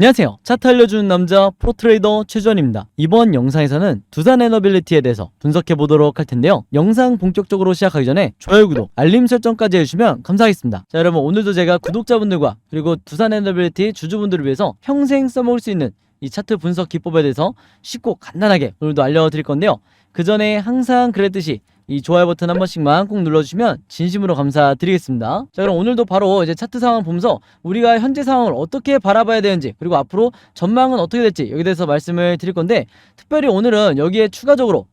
안녕하세요. 차트 알려주는 남자 프로트레이더 최주원입니다. 이번 영상에서는 두산 에너빌리티에 대해서 분석해 보도록 할 텐데요. 영상 본격적으로 시작하기 전에 좋아요, 구독, 알림 설정까지 해주시면 감사하겠습니다. 자, 여러분 오늘도 제가 구독자분들과 그리고 두산 에너빌리티 주주분들을 위해서 평생 써먹을 수 있는 이 차트 분석 기법에 대해서 쉽고 간단하게 오늘도 알려드릴 건데요. 그 전에 항상 그랬듯이 이 좋아요 버튼 한 번씩만 꼭 눌러주시면 진심으로 감사드리겠습니다. 자 그럼 오늘도 바로 이제 차트 상황 보면서 우리가 현재 상황을 어떻게 바라봐야 되는지 그리고 앞으로 전망은 어떻게 될지 여기 대해서 말씀을 드릴 건데 특별히 오늘은 여기에 추가적으로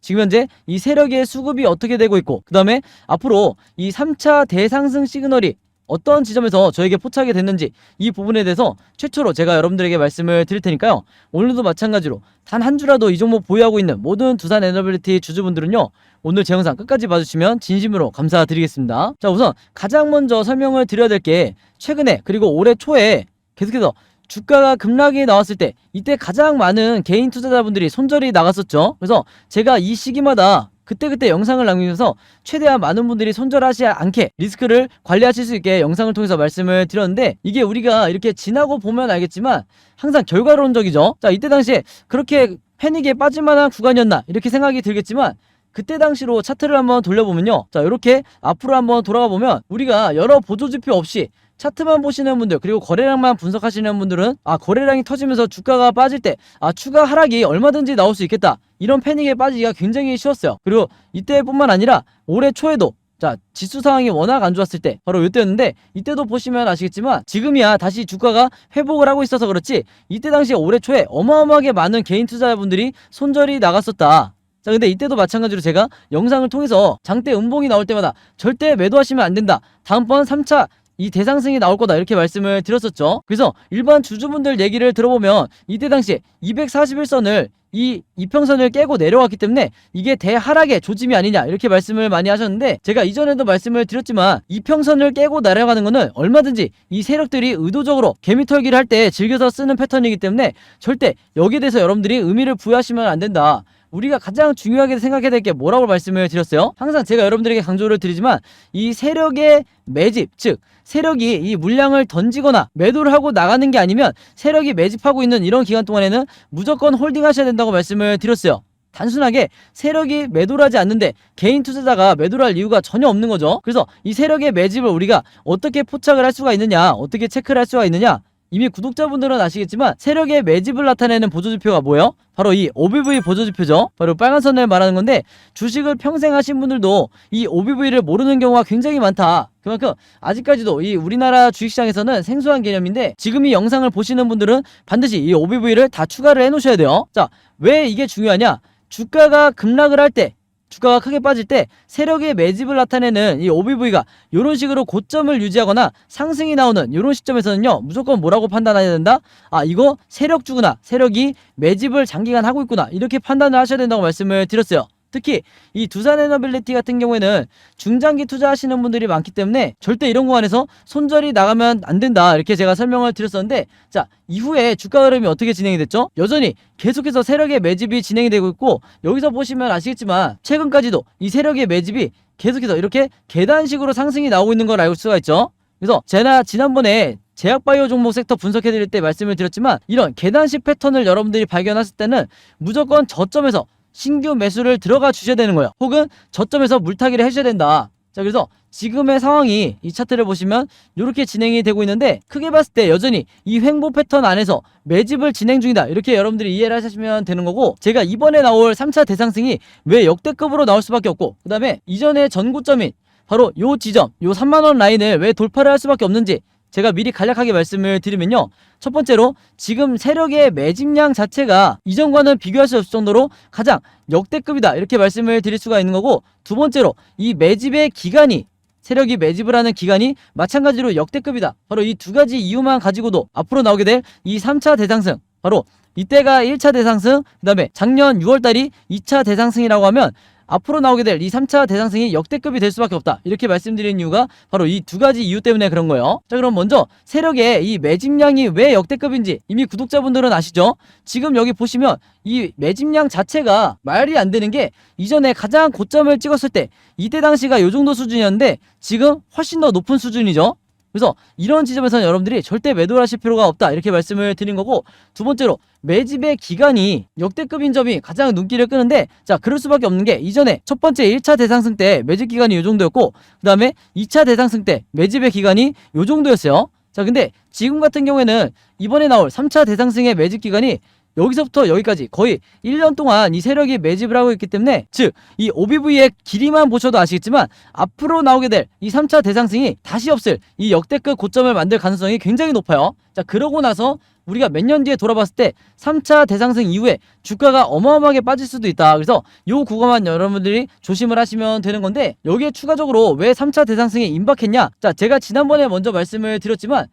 지금 현재 이 세력의 수급이 어떻게 되고 있고 그 다음에 앞으로 이 3차 대상승 시그널이 어떤 지점에서 저에게 포착이 됐는지 이 부분에 대해서 최초로 제가 여러분들에게 말씀을 드릴 테니까요. 오늘도 마찬가지로 단 한 주라도 이 종목 보유하고 있는 모든 두산 에너빌리티 주주분들은요. 오늘 제 영상 끝까지 봐주시면 진심으로 감사드리겠습니다. 자 우선 가장 먼저 설명을 드려야 될 게 최근에 그리고 올해 초에 계속해서 주가가 급락이 나왔을 때 이때 가장 많은 개인 투자자분들이 손절이 나갔었죠. 그래서 제가 이 시기마다 그때그때 영상을 남기면서 최대한 많은 분들이 손절하지 않게 리스크를 관리하실 수 있게 영상을 통해서 말씀을 드렸는데 이게 우리가 이렇게 지나고 보면 알겠지만 항상 결과론적이죠. 자, 이때 당시에 그렇게 패닉에 빠질 만한 구간이었나 이렇게 생각이 들겠지만 그때 당시로 차트를 한번 돌려보면요. 자, 이렇게 앞으로 한번 돌아가 보면 우리가 여러 보조지표 없이 차트만 보시는 분들 그리고 거래량만 분석하시는 분들은 아 거래량이 터지면서 주가가 빠질 때 아 추가 하락이 얼마든지 나올 수 있겠다. 이런 패닉에 빠지기가 굉장히 쉬웠어요. 그리고 이때뿐만 아니라 올해 초에도 자 지수 상황이 워낙 안 좋았을 때 바로 이때였는데 이때도 보시면 아시겠지만 지금이야 다시 주가가 회복을 하고 있어서 그렇지 이때 당시에 올해 초에 어마어마하게 많은 개인 투자자분들이 손절이 나갔었다. 자 근데 이때도 마찬가지로 제가 영상을 통해서 장대 음봉이 나올 때마다 절대 매도하시면 안 된다. 다음번 3차 이 대상승이 나올 거다 이렇게 말씀을 드렸었죠. 그래서 일반 주주분들 얘기를 들어보면 이때 당시에 241선을 이 이평선을 깨고 내려왔기 때문에 이게 대하락의 조짐이 아니냐 이렇게 말씀을 많이 하셨는데 제가 이전에도 말씀을 드렸지만 이평선을 깨고 내려가는 거는 얼마든지 이 세력들이 의도적으로 개미털기를 할 때 즐겨서 쓰는 패턴이기 때문에 절대 여기에 대해서 여러분들이 의미를 부여하시면 안 된다. 우리가 가장 중요하게 생각해야 될 게 뭐라고 말씀을 드렸어요? 항상 제가 여러분들에게 강조를 드리지만 이 세력의 매집, 즉 세력이 이 물량을 던지거나 매도를 하고 나가는 게 아니면 세력이 매집하고 있는 이런 기간 동안에는 무조건 홀딩하셔야 된다고 말씀을 드렸어요. 단순하게 세력이 매도를 하지 않는데 개인 투자자가 매도를 할 이유가 전혀 없는 거죠. 그래서 이 세력의 매집을 우리가 어떻게 포착을 할 수가 있느냐, 어떻게 체크를 할 수가 있느냐, 이미 구독자분들은 아시겠지만 세력의 매집을 나타내는 보조지표가 뭐예요? 바로 이 OBV 보조지표죠. 바로 빨간 선을 말하는 건데 주식을 평생 하신 분들도 이 OBV를 모르는 경우가 굉장히 많다. 그만큼 아직까지도 이 우리나라 주식시장에서는 생소한 개념인데 지금 이 영상을 보시는 분들은 반드시 이 OBV를 다 추가를 해 놓으셔야 돼요. 자, 왜 이게 중요하냐? 주가가 급락을 할 때 주가가 크게 빠질 때 세력의 매집을 나타내는 이 OBV가 이런 식으로 고점을 유지하거나 상승이 나오는 이런 시점에서는요 무조건 뭐라고 판단해야 된다? 아 이거 세력 주구나 세력이 매집을 장기간 하고 있구나 이렇게 판단을 하셔야 된다고 말씀을 드렸어요. 특히 이 두산 에너빌리티 같은 경우에는 중장기 투자하시는 분들이 많기 때문에 절대 이런 구간에서 손절이 나가면 안 된다 이렇게 제가 설명을 드렸었는데 자 이후에 주가 흐름이 어떻게 진행이 됐죠? 여전히 계속해서 세력의 매집이 진행이 되고 있고 여기서 보시면 아시겠지만 최근까지도 이 세력의 매집이 계속해서 이렇게 계단식으로 상승이 나오고 있는 걸 알 수가 있죠. 그래서 제가 지난번에 제약바이오 종목 섹터 분석해드릴 때 말씀을 드렸지만 이런 계단식 패턴을 여러분들이 발견했을 때는 무조건 저점에서 신규 매수를 들어가 주셔야 되는 거예요. 혹은 저점에서 물타기를 해주셔야 된다. 자, 그래서 지금의 상황이 이 차트를 보시면 이렇게 진행이 되고 있는데 크게 봤을 때 여전히 이 횡보 패턴 안에서 매집을 진행 중이다. 이렇게 여러분들이 이해를 하시면 되는 거고 제가 이번에 나올 3차 대상승이 왜 역대급으로 나올 수밖에 없고 그 다음에 이전의 전고점인 바로 요 지점, 요 3만원 라인을 왜 돌파를 할 수밖에 없는지 제가 미리 간략하게 말씀을 드리면요. 첫 번째로 지금 세력의 매집량 자체가 이전과는 비교할 수 없을 정도로 가장 역대급이다. 이렇게 말씀을 드릴 수가 있는 거고 두 번째로 이 매집의 기간이 세력이 매집을 하는 기간이 마찬가지로 역대급이다. 바로 이 두 가지 이유만 가지고도 앞으로 나오게 될 이 3차 대상승 바로 이때가 1차 대상승 그 다음에 작년 6월 달이 2차 대상승이라고 하면 앞으로 나오게 될 이 3차 대상승이 역대급이 될 수밖에 없다. 이렇게 말씀드리는 이유가 바로 이 두 가지 이유 때문에 그런 거예요. 자, 그럼 먼저 세력의 이 매집량이 왜 역대급인지 이미 구독자분들은 아시죠? 지금 여기 보시면 이 매집량 자체가 말이 안 되는 게 이전에 가장 고점을 찍었을 때 이때 당시가 요 정도 수준이었는데 지금 훨씬 더 높은 수준이죠. 그래서 이런 지점에서는 여러분들이 절대 매도를 하실 필요가 없다. 이렇게 말씀을 드린 거고 두 번째로 매집의 기간이 역대급인 점이 가장 눈길을 끄는데 자 그럴 수밖에 없는 게 이전에 첫 번째 1차 대상승 때 매집 기간이 요 정도였고 그 다음에 2차 대상승 때 매집의 기간이 요 정도였어요. 자 근데 지금 같은 경우에는 이번에 나올 3차 대상승의 매집 기간이 여기서부터 여기까지 거의 1년 동안 이 세력이 매집을 하고 있기 때문에 즉 이 OBV의 길이만 보셔도 아시겠지만 앞으로 나오게 될 이 3차 대상승이 다시 없을 이 역대급 고점을 만들 가능성이 굉장히 높아요. 자 그러고 나서 우리가 몇 년 뒤에 돌아봤을 때 3차 대상승 이후에 주가가 어마어마하게 빠질 수도 있다. 그래서 요 구간만 여러분들이 조심을 하시면 되는 건데 여기에 추가적으로 왜 3차 대상승이 임박했냐? 자 제가 지난번에 먼저 말씀을 드렸지만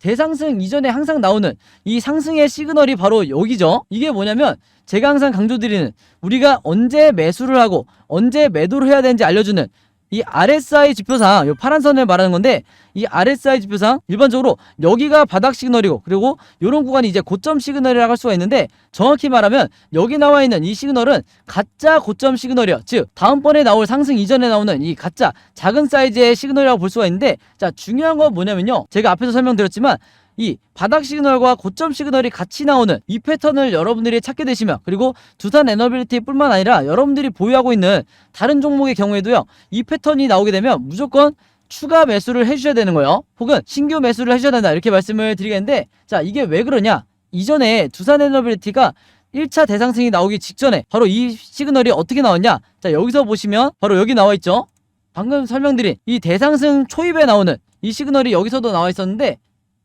대상승 이전에 항상 나오는 이 상승의 시그널이 바로 여기죠. 이게 뭐냐면 제가 항상 강조드리는 우리가 언제 매수를 하고 언제 매도를 해야 되는지 알려주는 이 RSI 지표상 이 파란 선을 말하는 건데 이 RSI 지표상 일반적으로 여기가 바닥 시그널이고 그리고 이런 구간이 이제 고점 시그널이라고 할 수가 있는데 정확히 말하면 여기 나와 있는 이 시그널은 가짜 고점 시그널이요. 즉 다음번에 나올 상승 이전에 나오는 이 가짜 작은 사이즈의 시그널이라고 볼 수가 있는데 자 중요한 건 뭐냐면요. 제가 앞에서 설명드렸지만 이 바닥 시그널과 고점 시그널이 같이 나오는 이 패턴을 여러분들이 찾게 되시면 그리고 두산 에너빌리티뿐만 아니라 여러분들이 보유하고 있는 다른 종목의 경우에도요 이 패턴이 나오게 되면 무조건 추가 매수를 해주셔야 되는 거예요. 혹은 신규 매수를 해주셔야 된다 이렇게 말씀을 드리겠는데 자 이게 왜 그러냐? 이전에 두산 에너빌리티가 1차 대상승이 나오기 직전에 바로 이 시그널이 어떻게 나왔냐? 자 여기서 보시면 바로 여기 나와 있죠? 방금 설명드린 이 대상승 초입에 나오는 이 시그널이 여기서도 나와 있었는데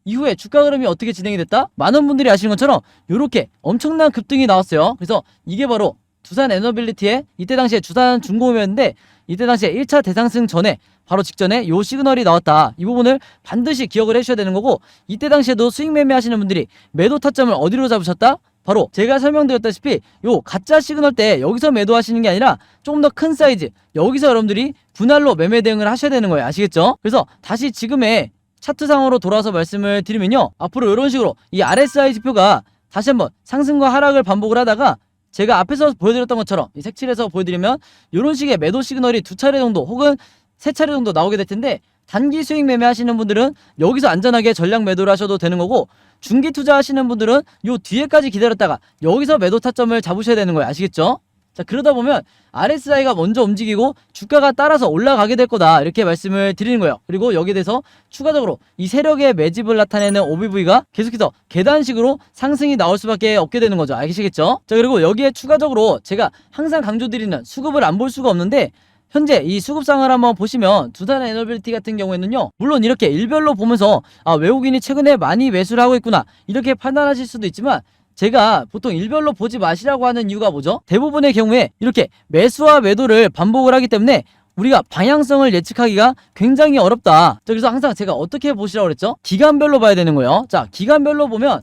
이후에 주가 흐름이 어떻게 진행이 됐다? 많은 분들이 아시는 것처럼 이렇게 엄청난 급등이 나왔어요. 그래서 이게 바로 두산 에너빌리티의 이때 당시에 두산 중공업이었는데 이때 당시에 1차 대상승 전에 바로 직전에 요 시그널이 나왔다. 이 부분을 반드시 기억을 해주셔야 되는 거고 이때 당시에도 수익 매매 하시는 분들이 매도 타점을 어디로 잡으셨다? 바로 제가 설명드렸다시피 요 가짜 시그널 때 여기서 매도하시는 게 아니라 조금 더 큰 사이즈 여기서 여러분들이 분할로 매매 대응을 하셔야 되는 거예요. 아시겠죠? 그래서 다시 지금의 차트상으로 돌아서 말씀을 드리면요. 앞으로 이런 식으로 이 RSI 지표가 다시 한번 상승과 하락을 반복을 하다가 제가 앞에서 보여드렸던 것처럼 이 색칠해서 보여드리면 이런 식의 매도 시그널이 두 차례 정도 혹은 세 차례 정도 나오게 될 텐데 단기 수익 매매 하시는 분들은 여기서 안전하게 전량 매도를 하셔도 되는 거고 중기 투자 하시는 분들은 요 뒤에까지 기다렸다가 여기서 매도 타점을 잡으셔야 되는 거예요. 아시겠죠? 자 그러다 보면 RSI가 먼저 움직이고 주가가 따라서 올라가게 될 거다 이렇게 말씀을 드리는 거예요. 그리고 여기에 대해서 추가적으로 이 세력의 매집을 나타내는 OBV가 계속해서 계단식으로 상승이 나올 수밖에 없게 되는 거죠. 아시겠죠? 자 그리고 여기에 추가적으로 제가 항상 강조드리는 수급을 안 볼 수가 없는데 현재 이 수급상을 한번 보시면 두산 에너빌티 같은 경우에는요 물론 이렇게 일별로 보면서 아 외국인이 최근에 많이 매수를 하고 있구나 이렇게 판단하실 수도 있지만 제가 보통 일별로 보지 마시라고 하는 이유가 뭐죠? 대부분의 경우에 이렇게 매수와 매도를 반복을 하기 때문에 우리가 방향성을 예측하기가 굉장히 어렵다. 자, 그래서 항상 제가 어떻게 보시라고 그랬죠? 기간별로 봐야 되는 거예요. 자, 기간별로 보면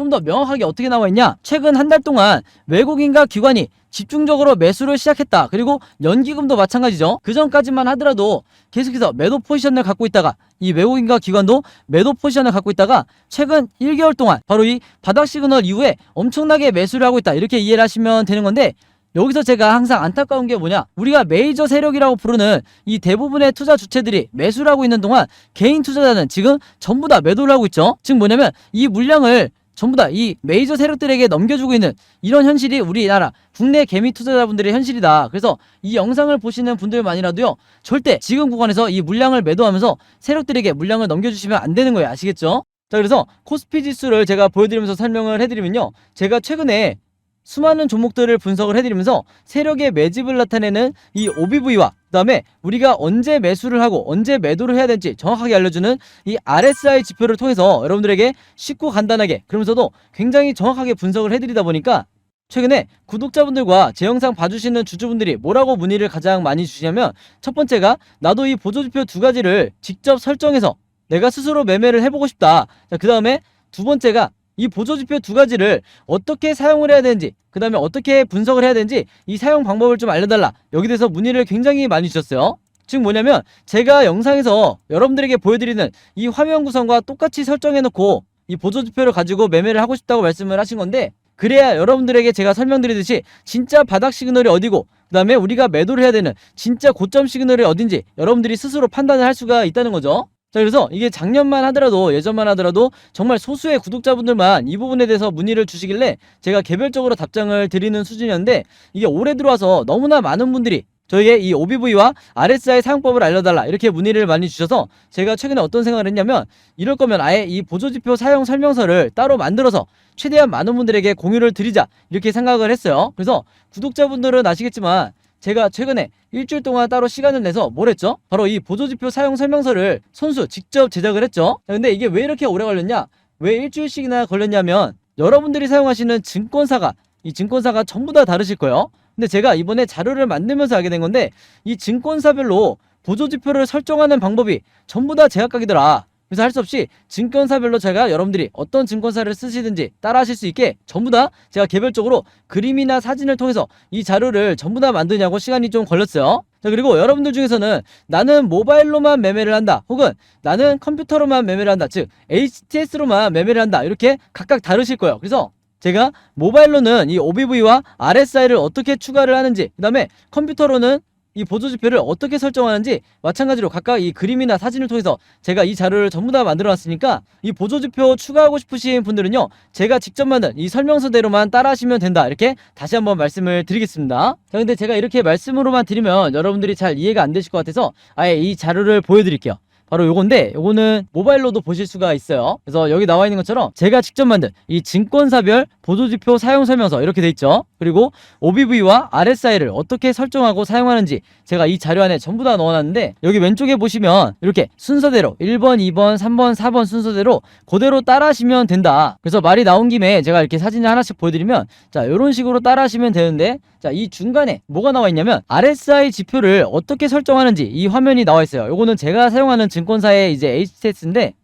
좀 더 명확하게 어떻게 나와 있냐? 최근 한 달 동안 외국인과 기관이 집중적으로 매수를 시작했다. 그리고 연기금도 마찬가지죠. 그 전까지만 하더라도 계속해서 매도 포지션을 갖고 있다가 이 외국인과 기관도 매도 포지션을 갖고 있다가 최근 1개월 동안 바로 이 바닥 시그널 이후에 엄청나게 매수를 하고 있다. 이렇게 이해를 하시면 되는 건데 여기서 제가 항상 안타까운 게 뭐냐 우리가 메이저 세력이라고 부르는 이 대부분의 투자 주체들이 매수를 하고 있는 동안 개인 투자자는 지금 전부 다 매도를 하고 있죠 즉 뭐냐면 이 물량을 전부 다 이 메이저 세력들에게 넘겨주고 있는 이런 현실이 우리나라 국내 개미 투자자분들의 현실이다. 그래서 이 영상을 보시는 분들만이라도요, 절대 지금 구간에서 이 물량을 매도하면서 세력들에게 물량을 넘겨주시면 안 되는 거예요. 아시겠죠? 자, 그래서 코스피 지수를 제가 보여드리면서 설명을 해드리면요. 제가 최근에 수많은 종목들을 분석을 해드리면서 세력의 매집을 나타내는 이 OBV와 그 다음에 우리가 언제 매수를 하고 언제 매도를 해야 될지 정확하게 알려주는 이 RSI 지표를 통해서 여러분들에게 쉽고 간단하게 그러면서도 굉장히 정확하게 분석을 해드리다 보니까 최근에 구독자분들과 제 영상 봐주시는 주주분들이 뭐라고 문의를 가장 많이 주시냐면 첫 번째가 나도 이 보조지표 두 가지를 직접 설정해서 내가 스스로 매매를 해보고 싶다. 자, 그 다음에 두 번째가 이 보조지표 두 가지를 어떻게 사용을 해야 되는지 그 다음에 어떻게 분석을 해야 되는지 이 사용 방법을 좀 알려달라. 여기 대해서 문의를 굉장히 많이 주셨어요. 즉 뭐냐면 제가 영상에서 여러분들에게 보여드리는 이 화면 구성과 똑같이 설정해놓고 이 보조지표를 가지고 매매를 하고 싶다고 말씀을 하신 건데 그래야 여러분들에게 제가 설명드리듯이 진짜 바닥 시그널이 어디고 그 다음에 우리가 매도를 해야 되는 진짜 고점 시그널이 어딘지 여러분들이 스스로 판단을 할 수가 있다는 거죠 자 그래서 이게 작년만 하더라도 예전만 하더라도 정말 소수의 구독자분들만 이 부분에 대해서 문의를 주시길래 제가 개별적으로 답장을 드리는 수준이었는데 이게 올해 들어와서 너무나 많은 분들이 저에게 이 OBV와 RSI 사용법을 알려달라 이렇게 문의를 많이 주셔서 제가 최근에 어떤 생각을 했냐면 이럴 거면 아예 이 보조지표 사용 설명서를 따로 만들어서 최대한 많은 분들에게 공유를 드리자 이렇게 생각을 했어요. 그래서 구독자분들은 아시겠지만 제가 최근에 일주일 동안 따로 시간을 내서 뭘 했죠? 바로 이 보조지표 사용 설명서를 손수 직접 제작을 했죠. 자, 근데 이게 왜 이렇게 오래 걸렸냐? 왜 일주일씩이나 걸렸냐면 여러분들이 사용하시는 증권사가 이 증권사가 전부 다 다르실 거예요. 근데 제가 이번에 자료를 만들면서 알게 된 건데 이 증권사별로 보조지표를 설정하는 방법이 전부 다 제각각이더라. 그래서 할 수 없이 증권사별로 제가 여러분들이 어떤 증권사를 쓰시든지 따라 하실 수 있게 전부 다 제가 개별적으로 그림이나 사진을 통해서 이 자료를 전부 다 만드냐고 시간이 좀 걸렸어요. 자, 그리고 여러분들 중에서는 나는 모바일로만 매매를 한다. 혹은 나는 컴퓨터로만 매매를 한다. 즉, HTS로만 매매를 한다. 이렇게 각각 다르실 거예요. 그래서 제가 모바일로는 이 OBV와 RSI를 어떻게 추가를 하는지, 그 다음에 컴퓨터로는 이 보조지표를 어떻게 설정하는지 마찬가지로 각각 이 그림이나 사진을 통해서 제가 이 자료를 전부 다 만들어 놨으니까 이 보조지표 추가하고 싶으신 분들은요 제가 직접 만든 이 설명서대로만 따라 하시면 된다. 이렇게 다시 한번 말씀을 드리겠습니다. 자 근데 제가 이렇게 말씀으로만 드리면 여러분들이 잘 이해가 안 되실 것 같아서 아예 이 자료를 보여드릴게요 바로 요건데 요거는 모바일로도 보실 수가 있어요. 그래서 여기 나와 있는 것처럼 제가 직접 만든 이 증권사별 보조지표 사용 설명서 이렇게 돼 있죠. 그리고 OBV와 RSI를 어떻게 설정하고 사용하는지 제가 이 자료 안에 전부 다 넣어놨는데 여기 왼쪽에 보시면 이렇게 순서대로 1번, 2번, 3번, 4번 순서대로 그대로 따라하시면 된다. 그래서 말이 나온 김에 제가 이렇게 사진을 하나씩 보여드리면 자 이런 식으로 따라하시면 되는데 자 이 중간에 뭐가 나와 있냐면 RSI 지표를 어떻게 설정하는지 이 화면이 나와 있어요 요거는 제가 사용하는 증권사의 이제 HTS인데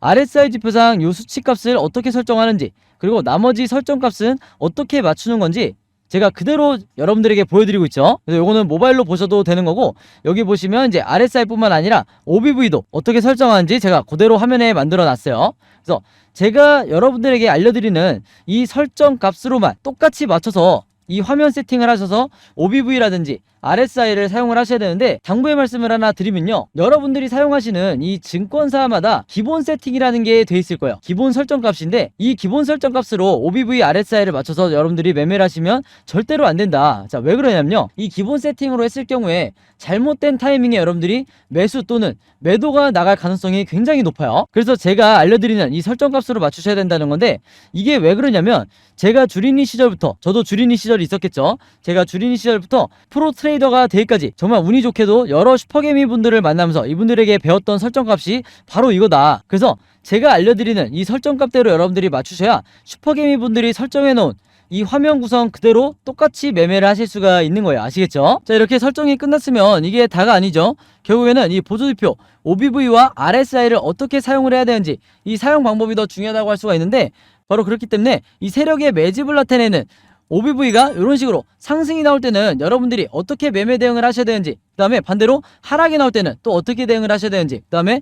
RSI 지표상 요 수치 값을 어떻게 설정하는지 그리고 나머지 설정 값은 어떻게 맞추는 건지 제가 그대로 여러분들에게 보여드리고 있죠. 그래서 요거는 모바일로 보셔도 되는 거고 여기 보시면 이제 RSI뿐만 아니라 OBV도 어떻게 설정하는지 제가 그대로 화면에 만들어 놨어요. 그래서 제가 여러분들에게 알려드리는 이 설정 값으로만 똑같이 맞춰서 이 화면 세팅을 하셔서 OBV라든지 RSI를 사용을 하셔야 되는데 당부의 말씀을 하나 드리면요. 여러분들이 사용하시는 이 증권사마다 기본 세팅이라는 게 돼 있을 거예요. 기본 설정 값인데 이 기본 설정 값으로 OBV RSI를 맞춰서 여러분들이 매매를 하시면 절대로 안 된다. 자 왜 그러냐면요. 이 기본 세팅으로 했을 경우에 잘못된 타이밍에 여러분들이 매수 또는 매도가 나갈 가능성이 굉장히 높아요. 그래서 제가 알려드리는 이 설정 값으로 맞추셔야 된다는 건데 이게 왜 그러냐면 제가 주린이 시절부터 저도 주린이 시절이 있었겠죠. 제가 주린이 시절부터 프로 트레이 더가 되기까지 정말 운이 좋게도 여러 슈퍼개미 분들을 만나면서 이분들에게 배웠던 설정값이 바로 이거다. 그래서 제가 알려드리는 이 설정값대로 여러분들이 맞추셔야 슈퍼개미 분들이 설정해 놓은 이 화면 구성 그대로 똑같이 매매를 하실 수가 있는 거예요. 아시겠죠? 자, 이렇게 설정이 끝났으면 이게 다가 아니죠. 결국에는 이 보조지표 OBV와 RSI를 어떻게 사용을 해야 되는지 이 사용 방법이 더 중요하다고 할 수가 있는데 바로 그렇기 때문에 이 세력의 매집을 나타내는 OBV가 이런 식으로 상승이 나올 때는 여러분들이 어떻게 매매 대응을 하셔야 되는지 그 다음에 반대로 하락이 나올 때는 또 어떻게 대응을 하셔야 되는지 그 다음에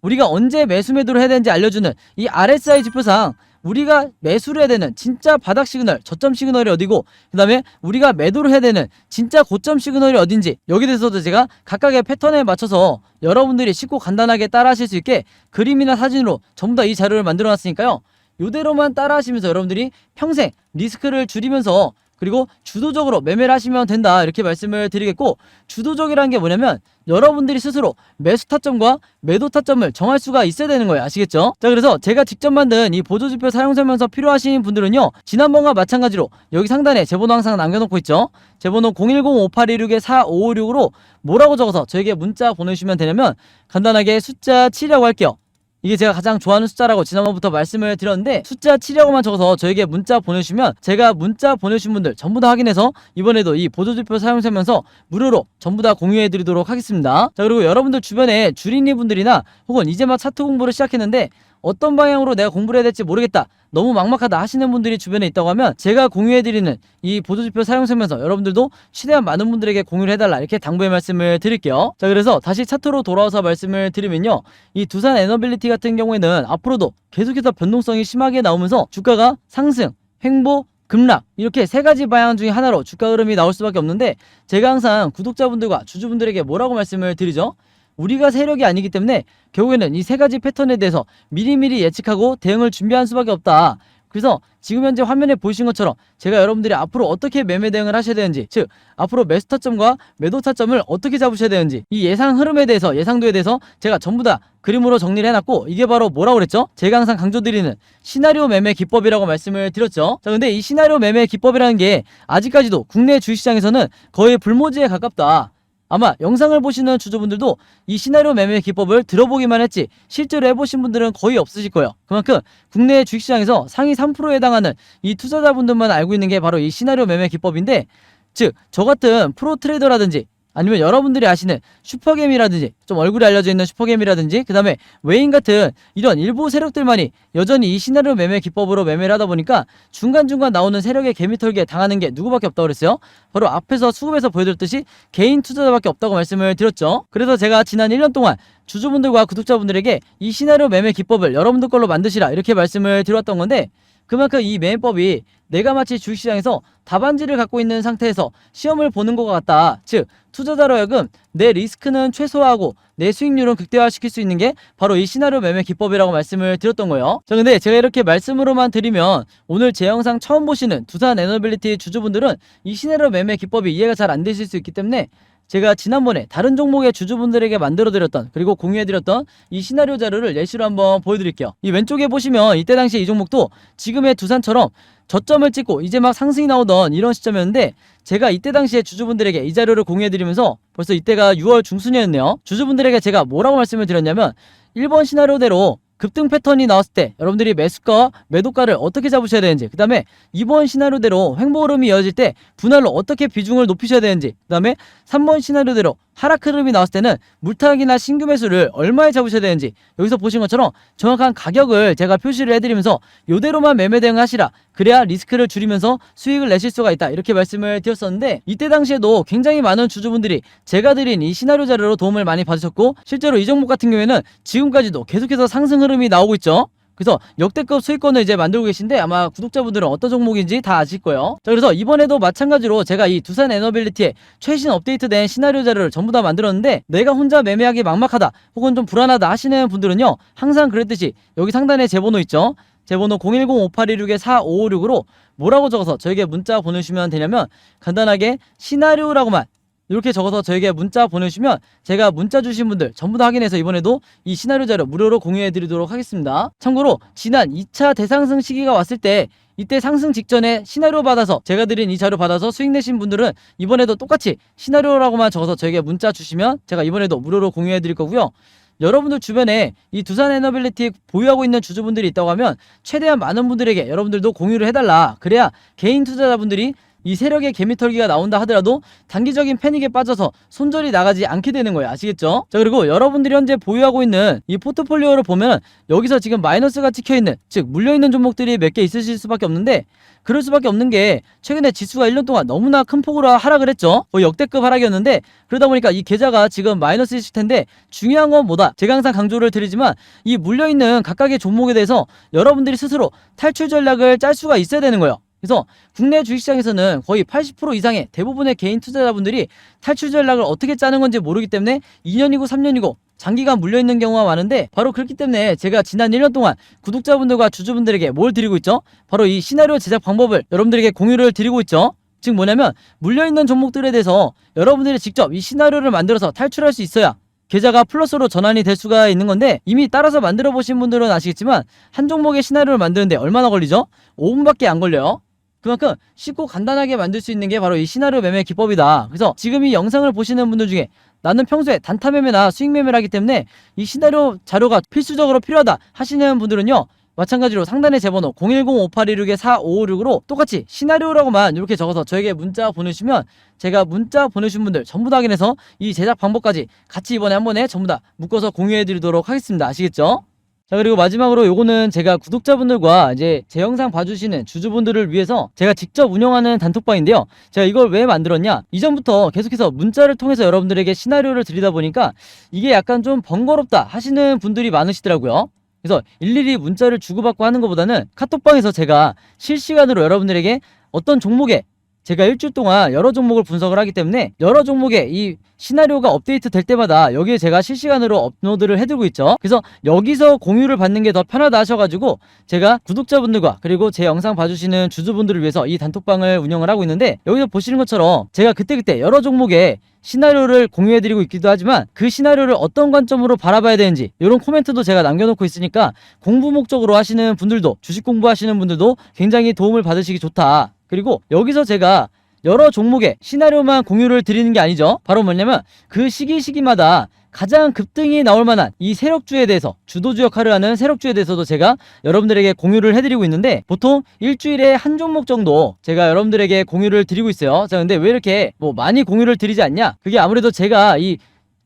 우리가 언제 매수 매도를 해야 되는지 알려주는 이 RSI 지표상 우리가 매수를 해야 되는 진짜 바닥 시그널, 저점 시그널이 어디고 그 다음에 우리가 매도를 해야 되는 진짜 고점 시그널이 어딘지 여기 대해서도 제가 각각의 패턴에 맞춰서 여러분들이 쉽고 간단하게 따라 하실 수 있게 그림이나 사진으로 전부 다 이 자료를 만들어 놨으니까요 요대로만 따라 하시면서 여러분들이 평생 리스크를 줄이면서 그리고 주도적으로 매매를 하시면 된다 이렇게 말씀을 드리겠고 주도적이라는 게 뭐냐면 여러분들이 스스로 매수 타점과 매도 타점을 정할 수가 있어야 되는 거예요. 아시겠죠? 자 그래서 제가 직접 만든 이 보조지표 사용 설명서 필요하신 분들은요 지난번과 마찬가지로 여기 상단에 제 번호 항상 남겨놓고 있죠? 제 번호 010-5816-4556으로 뭐라고 적어서 저에게 문자 보내주시면 되냐면 간단하게 숫자 7이라고 할게요 이게 제가 가장 좋아하는 숫자라고 지난번부터 말씀을 드렸는데 숫자 7이라고만 적어서 저에게 문자 보내주시면 제가 문자 보내주신 분들 전부 다 확인해서 이번에도 이 보조지표 사용하면서 무료로 전부 다 공유해 드리도록 하겠습니다. 자 그리고 여러분들 주변에 주린이 분들이나 혹은 이제 막 차트 공부를 시작했는데 어떤 방향으로 내가 공부를 해야 될지 모르겠다 너무 막막하다 하시는 분들이 주변에 있다고 하면 제가 공유해드리는 이 보조지표 사용하면서 여러분들도 최대한 많은 분들에게 공유를 해달라 이렇게 당부의 말씀을 드릴게요. 자 그래서 다시 차트로 돌아와서 말씀을 드리면요. 이 두산 에너빌리티 같은 경우에는 앞으로도 계속해서 변동성이 심하게 나오면서 주가가 상승 횡보 급락 이렇게 세 가지 방향 중에 하나로 주가 흐름이 나올 수밖에 없는데 제가 항상 구독자분들과 주주분들에게 뭐라고 말씀을 드리죠 우리가 세력이 아니기 때문에 결국에는 이 세 가지 패턴에 대해서 미리미리 예측하고 대응을 준비할 수밖에 없다. 그래서 지금 현재 화면에 보이신 것처럼 제가 여러분들이 앞으로 어떻게 매매 대응을 하셔야 되는지 즉 앞으로 매수 타점과 매도 타점을 어떻게 잡으셔야 되는지 이 예상 흐름에 대해서 예상도에 대해서 제가 전부 다 그림으로 정리를 해놨고 이게 바로 뭐라고 그랬죠? 제가 항상 강조드리는 시나리오 매매 기법이라고 말씀을 드렸죠. 자 근데 이 시나리오 매매 기법이라는 게 아직까지도 국내 주식시장에서는 거의 불모지에 가깝다. 아마 영상을 보시는 주주분들도 이 시나리오 매매 기법을 들어보기만 했지 실제로 해보신 분들은 거의 없으실 거예요. 그만큼 국내 주식시장에서 상위 3%에 해당하는 이 투자자분들만 알고 있는 게 바로 이 시나리오 매매 기법인데 즉 저 같은 프로 트레이더라든지 아니면 여러분들이 아시는 슈퍼게임이라든지 좀 얼굴이 알려져 있는 슈퍼게임이라든지 그 다음에 웨인 같은 이런 일부 세력들만이 여전히 이 시나리오 매매 기법으로 매매를 하다 보니까 중간중간 나오는 세력의 개미털기에 당하는 게 누구밖에 없다고 그랬어요? 바로 앞에서 수급에서 보여드렸듯이 개인 투자자밖에 없다고 말씀을 드렸죠. 그래서 제가 지난 1년 동안 주주분들과 구독자분들에게 이 시나리오 매매 기법을 여러분들 걸로 만드시라 이렇게 말씀을 드렸던 건데 그만큼 이 매매법이 내가 마치 주식시장에서 답안지를 갖고 있는 상태에서 시험을 보는 것 같다. 즉 투자자로 하여금 내 리스크는 최소화하고 내 수익률은 극대화시킬 수 있는 게 바로 이 시나리오 매매 기법이라고 말씀을 드렸던 거예요. 자 근데 제가 이렇게 말씀으로만 드리면 오늘 제 영상 처음 보시는 두산 에너빌리티 주주분들은 이 시나리오 매매 기법이 이해가 잘 안 되실 수 있기 때문에 제가 지난번에 다른 종목의 주주분들에게 만들어드렸던 그리고 공유해드렸던 이 시나리오 자료를 예시로 한번 보여드릴게요. 이 왼쪽에 보시면 이때 당시 이 종목도 지금의 두산처럼 저점을 찍고 이제 막 상승이 나오던 이런 시점이었는데 제가 이때 당시에 주주분들에게 이 자료를 공유해드리면서 벌써 이때가 6월 중순이었네요. 주주분들에게 제가 뭐라고 말씀을 드렸냐면 1번 시나리오대로 급등 패턴이 나왔을 때 여러분들이 매수가 매도가를 어떻게 잡으셔야 되는지 그 다음에 이번 시나리오대로 횡보 흐름이 이어질 때 분할로 어떻게 비중을 높이셔야 되는지 그 다음에 3번 시나리오대로 하락 흐름이 나왔을 때는 물타기나 신규 매수를 얼마에 잡으셔야 되는지 여기서 보신 것처럼 정확한 가격을 제가 표시를 해드리면서 이대로만 매매 대응 하시라. 그래야 리스크를 줄이면서 수익을 내실 수가 있다. 이렇게 말씀을 드렸었는데 이때 당시에도 굉장히 많은 주주분들이 제가 드린 이 시나리오 자료로 도움을 많이 받으셨고 실제로 이 종목 같은 경우에는 지금까지도 계속해서 상승 흐름이 나오고 있죠 그래서 역대급 수익권을 이제 만들고 계신데 아마 구독자분들은 어떤 종목인지 다 아실 거예요. 자, 그래서 이번에도 마찬가지로 제가 이 두산 에너빌리티의 최신 업데이트된 시나리오 자료를 전부 다 만들었는데 내가 혼자 매매하기 막막하다 혹은 좀 불안하다 하시는 분들은요. 항상 그랬듯이 여기 상단에 제 번호 있죠. 제 번호 010-5816-4556으로 뭐라고 적어서 저에게 문자 보내주시면 되냐면 간단하게 시나리오라고만 이렇게 적어서 저에게 문자 보내주시면 제가 문자 주신 분들 전부 다 확인해서 이번에도 이 시나리오 자료 무료로 공유해 드리도록 하겠습니다. 참고로 지난 2차 대상승 시기가 왔을 때 이때 상승 직전에 시나리오 받아서 제가 드린 이 자료 받아서 수익 내신 분들은 이번에도 똑같이 시나리오라고만 적어서 저에게 문자 주시면 제가 이번에도 무료로 공유해 드릴 거고요. 여러분들 주변에 이 두산 에너빌리티 보유하고 있는 주주분들이 있다고 하면 최대한 많은 분들에게 여러분들도 공유를 해달라. 그래야 개인 투자자분들이 이 세력의 개미털기가 나온다 하더라도 단기적인 패닉에 빠져서 손절이 나가지 않게 되는 거예요. 아시겠죠? 자, 그리고 여러분들이 현재 보유하고 있는 이 포트폴리오를 보면 여기서 지금 마이너스가 찍혀 있는, 즉, 물려있는 종목들이 몇 개 있으실 수밖에 없는데 그럴 수밖에 없는 게 최근에 지수가 1년 동안 너무나 큰 폭으로 하락을 했죠. 거의 역대급 하락이었는데 그러다 보니까 이 계좌가 지금 마이너스일 텐데 중요한 건 뭐다? 제가 항상 강조를 드리지만 이 물려있는 각각의 종목에 대해서 여러분들이 스스로 탈출 전략을 짤 수가 있어야 되는 거예요. 그래서 국내 주식시장에서는 거의 80% 이상의 대부분의 개인 투자자분들이 탈출 전략을 어떻게 짜는 건지 모르기 때문에 2년이고 3년이고 장기간 물려있는 경우가 많은데 바로 그렇기 때문에 제가 지난 1년 동안 구독자분들과 주주분들에게 뭘 드리고 있죠? 바로 이 시나리오 제작 방법을 여러분들에게 공유를 드리고 있죠. 즉 뭐냐면 물려있는 종목들에 대해서 여러분들이 직접 이 시나리오를 만들어서 탈출할 수 있어야 계좌가 플러스로 전환이 될 수가 있는 건데 이미 따라서 만들어 보신 분들은 아시겠지만 한 종목의 시나리오를 만드는데 얼마나 걸리죠? 5분밖에 안 걸려요. 그만큼 쉽고 간단하게 만들 수 있는 게 바로 이 시나리오 매매 기법이다. 그래서 지금 이 영상을 보시는 분들 중에 나는 평소에 단타 매매나 수익 매매를 하기 때문에 이 시나리오 자료가 필수적으로 필요하다 하시는 분들은요. 마찬가지로 상단에 제 번호 010-5816-4556으로 똑같이 시나리오라고만 이렇게 적어서 저에게 문자 보내주시면 제가 문자 보내주신 분들 전부 다 확인해서 이 제작 방법까지 같이 이번에 한 번에 전부 다 묶어서 공유해 드리도록 하겠습니다. 아시겠죠? 자 그리고 마지막으로 요거는 제가 구독자분들과 이제 제 영상 봐주시는 주주분들을 위해서 제가 직접 운영하는 단톡방인데요. 제가 이걸 왜 만들었냐? 이전부터 계속해서 문자를 통해서 여러분들에게 시나리오를 드리다 보니까 이게 약간 좀 번거롭다 하시는 분들이 많으시더라고요. 그래서 일일이 문자를 주고받고 하는 것보다는 카톡방에서 제가 실시간으로 여러분들에게 어떤 종목에 제가 일주일 동안 여러 종목을 분석을 하기 때문에 여러 종목의 이 시나리오가 업데이트 될 때마다 여기에 제가 실시간으로 업로드를 해두고 있죠. 그래서 여기서 공유를 받는 게 더 편하다 하셔가지고 제가 구독자분들과 그리고 제 영상 봐주시는 주주분들을 위해서 이 단톡방을 운영을 하고 있는데 여기서 보시는 것처럼 제가 그때그때 여러 종목의 시나리오를 공유해드리고 있기도 하지만 그 시나리오를 어떤 관점으로 바라봐야 되는지 이런 코멘트도 제가 남겨놓고 있으니까 공부 목적으로 하시는 분들도 주식 공부하시는 분들도 굉장히 도움을 받으시기 좋다. 그리고 여기서 제가 여러 종목의 시나리오만 공유를 드리는 게 아니죠. 바로 뭐냐면 그 시기 시기마다 가장 급등이 나올 만한 이 세력주에 대해서 주도주 역할을 하는 세력주에 대해서도 제가 여러분들에게 공유를 해드리고 있는데 보통 일주일에 한 종목 정도 제가 여러분들에게 공유를 드리고 있어요. 자, 근데 왜 이렇게 뭐 많이 공유를 드리지 않냐? 그게 아무래도 제가 이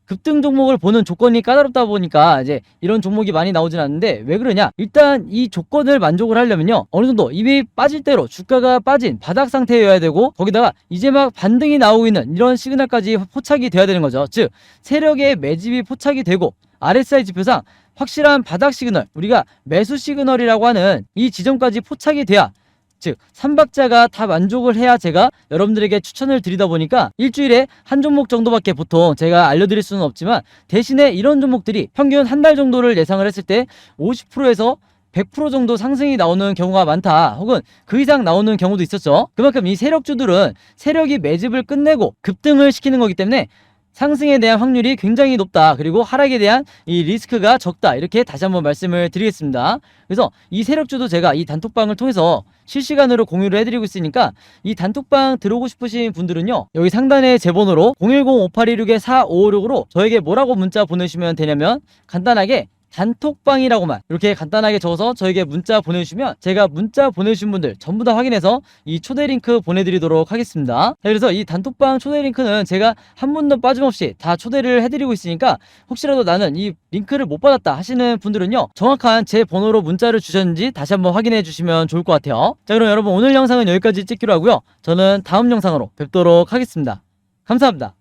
급등 종목을 보는 조건이 까다롭다 보니까 이제 이런 종목이 많이 나오진 않는데 왜 그러냐? 일단 이 조건을 만족을 하려면요. 어느 정도 이미 빠질 대로 주가가 빠진 바닥 상태여야 되고 거기다가 이제 막 반등이 나오고 있는 이런 시그널까지 포착이 돼야 되는 거죠. 즉 세력의 매집이 포착이 되고 RSI 지표상 확실한 바닥 시그널, 우리가 매수 시그널이라고 하는 이 지점까지 포착이 돼야 즉 삼박자가 다 만족을 해야 제가 여러분들에게 추천을 드리다 보니까 일주일에 한 종목 정도밖에 보통 제가 알려드릴 수는 없지만 대신에 이런 종목들이 평균 한 달 정도를 예상을 했을 때 50%에서 100% 정도 상승이 나오는 경우가 많다. 혹은 그 이상 나오는 경우도 있었죠. 그만큼 이 세력주들은 세력이 매집을 끝내고 급등을 시키는 거기 때문에 상승에 대한 확률이 굉장히 높다. 그리고 하락에 대한 이 리스크가 적다. 이렇게 다시 한번 말씀을 드리겠습니다. 그래서 이 세력주도 제가 이 단톡방을 통해서 실시간으로 공유를 해드리고 있으니까 이 단톡방 들어오고 싶으신 분들은요. 여기 상단에 제 번호로 010-5826-4556으로 저에게 뭐라고 문자 보내주시면 되냐면 간단하게 단톡방이라고만 이렇게 간단하게 적어서 저에게 문자 보내주시면 제가 문자 보내주신 분들 전부 다 확인해서 이 초대 링크 보내드리도록 하겠습니다. 자, 그래서 이 단톡방 초대 링크는 제가 한 분도 빠짐없이 다 초대를 해드리고 있으니까 혹시라도 나는 이 링크를 못 받았다 하시는 분들은요 정확한 제 번호로 문자를 주셨는지 다시 한번 확인해 주시면 좋을 것 같아요. 자 그럼 여러분 오늘 영상은 여기까지 찍기로 하고요. 저는 다음 영상으로 뵙도록 하겠습니다. 감사합니다.